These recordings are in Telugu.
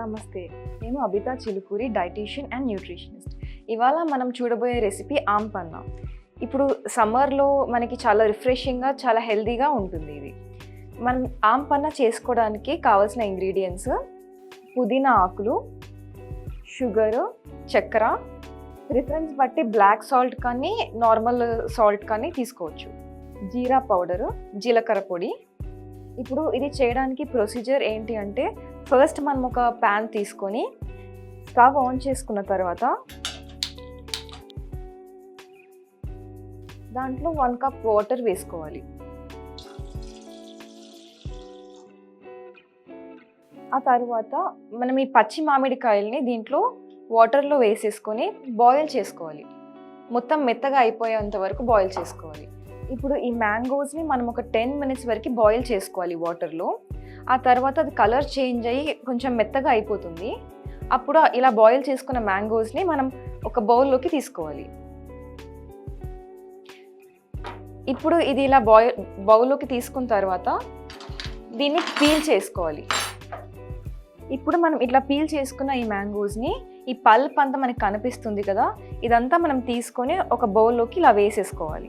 నమస్తే. నేను Abitha Chilukuri dietician and nutritionist. ఇవాళ మనం చూడబోయే రెసిపీ ఆమ్ పన్నా. ఇప్పుడు సమ్మర్లో మనకి చాలా రిఫ్రెషింగ్గా చాలా హెల్దీగా ఉంటుంది ఇది. మనం ఆమ్ పన్నా చేసుకోవడానికి కావాల్సిన ఇంగ్రీడియంట్స్ పుదీనా ఆకులు షుగరు చక్కెర ప్రిఫరెన్స్ బట్టి బ్లాక్ సాల్ట్ కానీ నార్మల్ సాల్ట్ కానీ తీసుకోవచ్చు. జీరా పౌడరు జీలకర్ర పొడి ఇప్పుడు ఇది చేయడానికి ప్రొసీజర్ ఏంటి అంటే ఫస్ట్ మనం ఒక ప్యాన్ తీసుకొని స్టవ్ ఆన్ చేసుకున్న తర్వాత దాంట్లో వన్ కప్ వాటర్ వేసుకోవాలి. ఆ తర్వాత మనం ఈ పచ్చి మామిడికాయల్ని దీంట్లో వాటర్లో వేసేసుకొని బాయిల్ చేసుకోవాలి. మొత్తం మెత్తగా అయిపోయేంత వరకు బాయిల్ చేసుకోవాలి. ఇప్పుడు ఈ మ్యాంగోస్ని మనం ఒక టెన్ మినిట్స్ వరకు బాయిల్ చేసుకోవాలి వాటర్లో. ఆ తర్వాత అది కలర్ చేంజ్ అయ్యి కొంచెం మెత్తగా అయిపోతుంది. అప్పుడు ఇలా బాయిల్ చేసుకున్న మ్యాంగోస్ని మనం ఒక బౌల్లోకి తీసుకోవాలి. ఇప్పుడు ఇది ఇలా బాయిల్ బౌల్లోకి తీసుకున్న తర్వాత దీన్ని పీల్ చేసుకోవాలి. ఇప్పుడు మనం ఇట్లా పీల్ చేసుకున్న ఈ మ్యాంగోస్ని ఈ పల్ప్ అంతా మనకి కనిపిస్తుంది కదా ఇదంతా మనం తీసుకొని ఒక బౌల్లోకి ఇలా వేసేసుకోవాలి.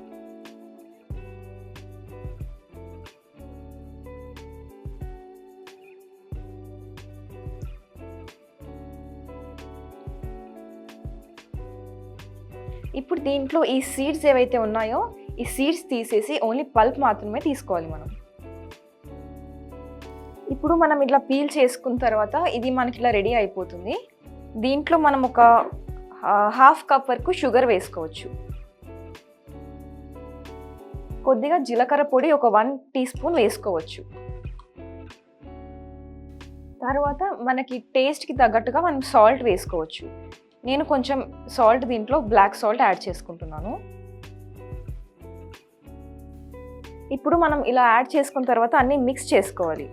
ఇప్పుడు దీంట్లో ఈ సీడ్స్ ఏవైతే ఉన్నాయో ఈ సీడ్స్ తీసేసి ఓన్లీ పల్ప్ మాత్రమే తీసుకోవాలి మనం. ఇప్పుడు మనం ఇట్లా పీల్ చేసుకున్న తర్వాత ఇది మనకి ఇట్లా రెడీ అయిపోతుంది. దీంట్లో మనం ఒక హాఫ్ కప్ వరకు షుగర్ వేసుకోవచ్చు. కొద్దిగా జీలకర్ర పొడి ఒక వన్ టీ స్పూన్ వేసుకోవచ్చు. తర్వాత మనకి టేస్ట్కి తగ్గట్టుగా మనం సాల్ట్ వేసుకోవచ్చు. నేను కొంచెం సాల్ట్ దీంట్లో బ్లాక్ సాల్ట్ యాడ్ చేసుకుంటున్నాను. ఇప్పుడు మనం ఇలా యాడ్ చేసుకున్న తర్వాత అన్నీ మిక్స్ చేసుకోవాలి.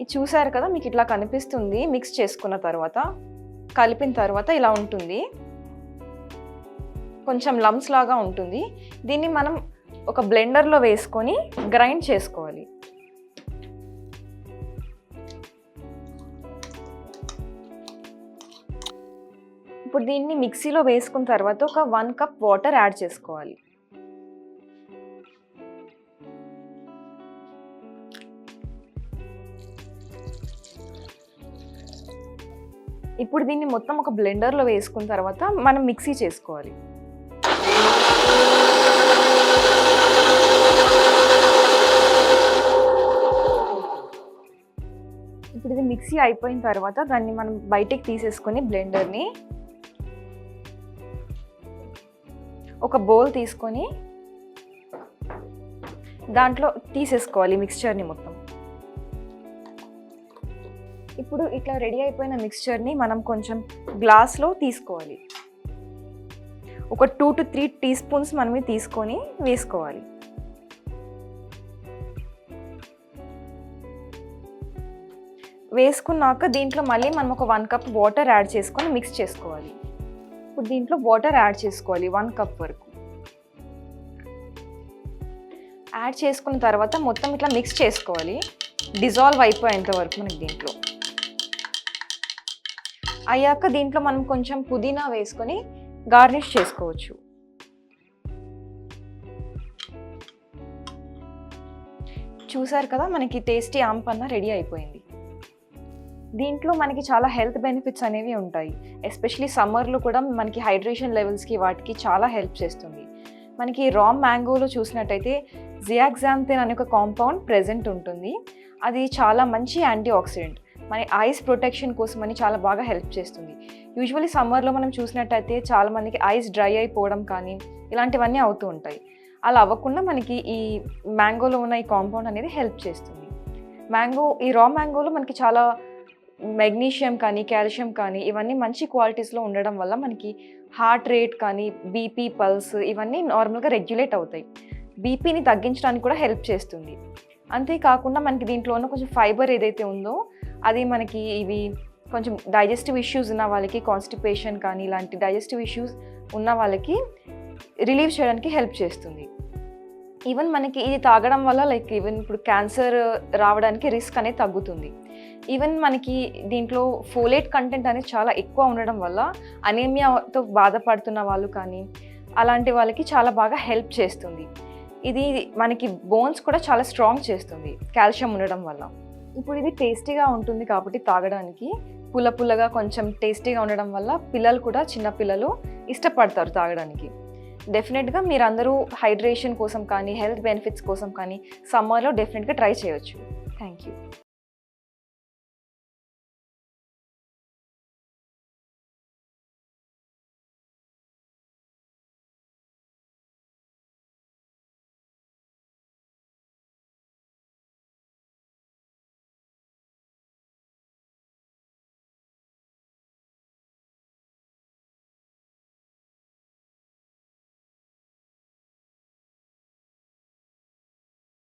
ఇది చూసారు కదా మీకు ఇట్లా కనిపిస్తుంది. మిక్స్ చేసుకున్న తర్వాత కలిపిన తర్వాత ఇలా ఉంటుంది. కొంచెం లమ్స్ లాగా ఉంటుంది. దీన్ని మనం ఒక బ్లెండర్లో వేసుకొని గ్రైండ్ చేసుకోవాలి. ఇప్పుడు దీన్ని మిక్సీలో వేసుకున్న తర్వాత ఒక వన్ కప్ వాటర్ యాడ్ చేసుకోవాలి. ఇప్పుడు దీన్ని మొత్తం ఒక బ్లెండర్లో వేసుకున్న తర్వాత మనం మిక్సీ చేసుకోవాలి. ఇప్పుడు ఇది మిక్సీ అయిపోయిన తర్వాత దాన్ని మనం బయటికి తీసేసుకొని బ్లెండర్ని ఒక బౌల్ తీసుకొని దాంట్లో తీసేసుకోవాలి మిక్స్చర్ని మొత్తం. ఇప్పుడు ఇట్లా రెడీ అయిపోయిన మిక్స్చర్ని మనం కొంచెం గ్లాస్లో తీసుకోవాలి. ఒక two to three teaspoons మనమే తీసుకొని వేసుకోవాలి. వేసుకున్నాక దీంట్లో మళ్ళీ మనం ఒక వన్ కప్ వాటర్ యాడ్ చేసుకొని మిక్స్ చేసుకోవాలి. ఇప్పుడు దీంట్లో వాటర్ యాడ్ చేసుకోవాలి వన్ కప్ వరకు. యాడ్ చేసుకున్న తర్వాత మొత్తం ఇట్లా మిక్స్ చేసుకోవాలి. డిజాల్వ్ అయిపోయేంత వరకు మనకి దీంట్లో. అయ్యాక దీంట్లో మనం కొంచెం పుదీనా వేసుకొని గార్నిష్ చేసుకోవచ్చు. చూసారు కదా మనకి టేస్టీ ఆంపన్న రెడీ అయిపోయింది. దీంట్లో మనకి చాలా హెల్త్ బెనిఫిట్స్ అనేవి ఉంటాయి. ఎస్పెషలీ సమ్మర్లో కూడా మనకి హైడ్రేషన్ లెవెల్స్కి వాటికి చాలా హెల్ప్ చేస్తుంది. మనకి రా మ్యాంగోలో చూసినట్టయితే జియాక్సామ్థిన్ అనే ఒక కాంపౌండ్ ప్రెజెంట్ ఉంటుంది. అది చాలా మంచి యాంటీ ఆక్సిడెంట్ మన ఐస్ ప్రొటెక్షన్ కోసం అని చాలా బాగా హెల్ప్ చేస్తుంది. యూజువల్లీ సమ్మర్లో మనం చూసినట్టయితే చాలా మందికి ఐస్ డ్రై అయిపోవడం కానీ ఇలాంటివన్నీ అవుతూ ఉంటాయి. అలా అవ్వకుండా మనకి ఈ మ్యాంగోలో ఉన్న ఈ కాంపౌండ్ అనేది హెల్ప్ చేస్తుంది. మ్యాంగో ఈ రా మ్యాంగోలో మనకి చాలా మెగ్నీషియం కానీ కాల్షియం కానీ ఇవన్నీ మంచి క్వాలిటీస్లో ఉండడం వల్ల మనకి హార్ట్ రేట్ కానీ బీపీ పల్స్ ఇవన్నీ నార్మల్గా రెగ్యులేట్ అవుతాయి. బీపీని తగ్గించడానికి కూడా హెల్ప్ చేస్తుంది. అంతేకాకుండా మనకి దీంట్లో ఉన్న కొంచెం ఫైబర్ ఏదైతే ఉందో అది మనకి ఇవి కొంచెం డైజెస్టివ్ ఇష్యూస్ ఉన్న వాళ్ళకి కాన్స్టిపేషన్ కానీ ఇలాంటి డైజెస్టివ్ ఇష్యూస్ ఉన్న వాళ్ళకి రిలీవ్ చేయడానికి హెల్ప్ చేస్తుంది. ఈవెన్ మనకి ఇది తాగడం వల్ల లైక్ ఈవెన్ ఇప్పుడు క్యాన్సర్ రావడానికి రిస్క్ అనేది తగ్గుతుంది. ఈవెన్ మనకి దీంట్లో ఫోలేట్ కంటెంట్ అనేది చాలా ఎక్కువ ఉండడం వల్ల అనేమియాతో బాధపడుతున్న వాళ్ళు కానీ అలాంటి వాళ్ళకి చాలా బాగా హెల్ప్ చేస్తుంది. ఇది మనకి బోన్స్ కూడా చాలా స్ట్రాంగ్ చేస్తుంది కాల్షియం ఉండడం వల్ల. ఇప్పుడు ఇది టేస్టీగా ఉంటుంది కాబట్టి తాగడానికి పుల్ల పుల్లగా కొంచెం టేస్టీగా ఉండడం వల్ల పిల్లలు కూడా చిన్న పిల్లలు ఇష్టపడతారు తాగడానికి. డెఫినెట్గా మీరు అందరూ హైడ్రేషన్ కోసం కానీ హెల్త్ బెనిఫిట్స్ కోసం కానీ సమ్మర్లో డెఫినెట్గా ట్రై చేయొచ్చు. Thank you.